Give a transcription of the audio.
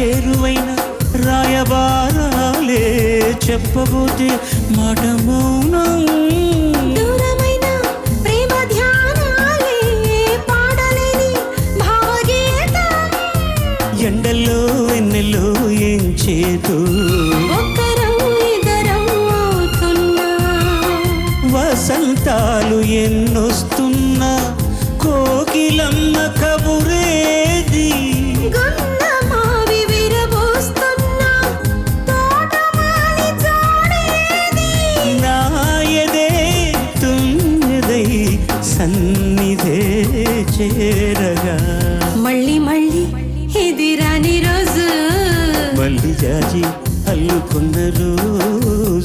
చేరువైన రాయబారాలే చెప్పబోతే మాట మౌనం ఎండల్లో వెన్నెల్లో ఏం చేతు? వసంతాలు ఎన్నొస్తున్నా? సన్నిధే చేరగా. మళ్ళీ మళ్ళీ ఇది రాని రోజు. మల్లి జాజి అల్లుకున్న రోజు.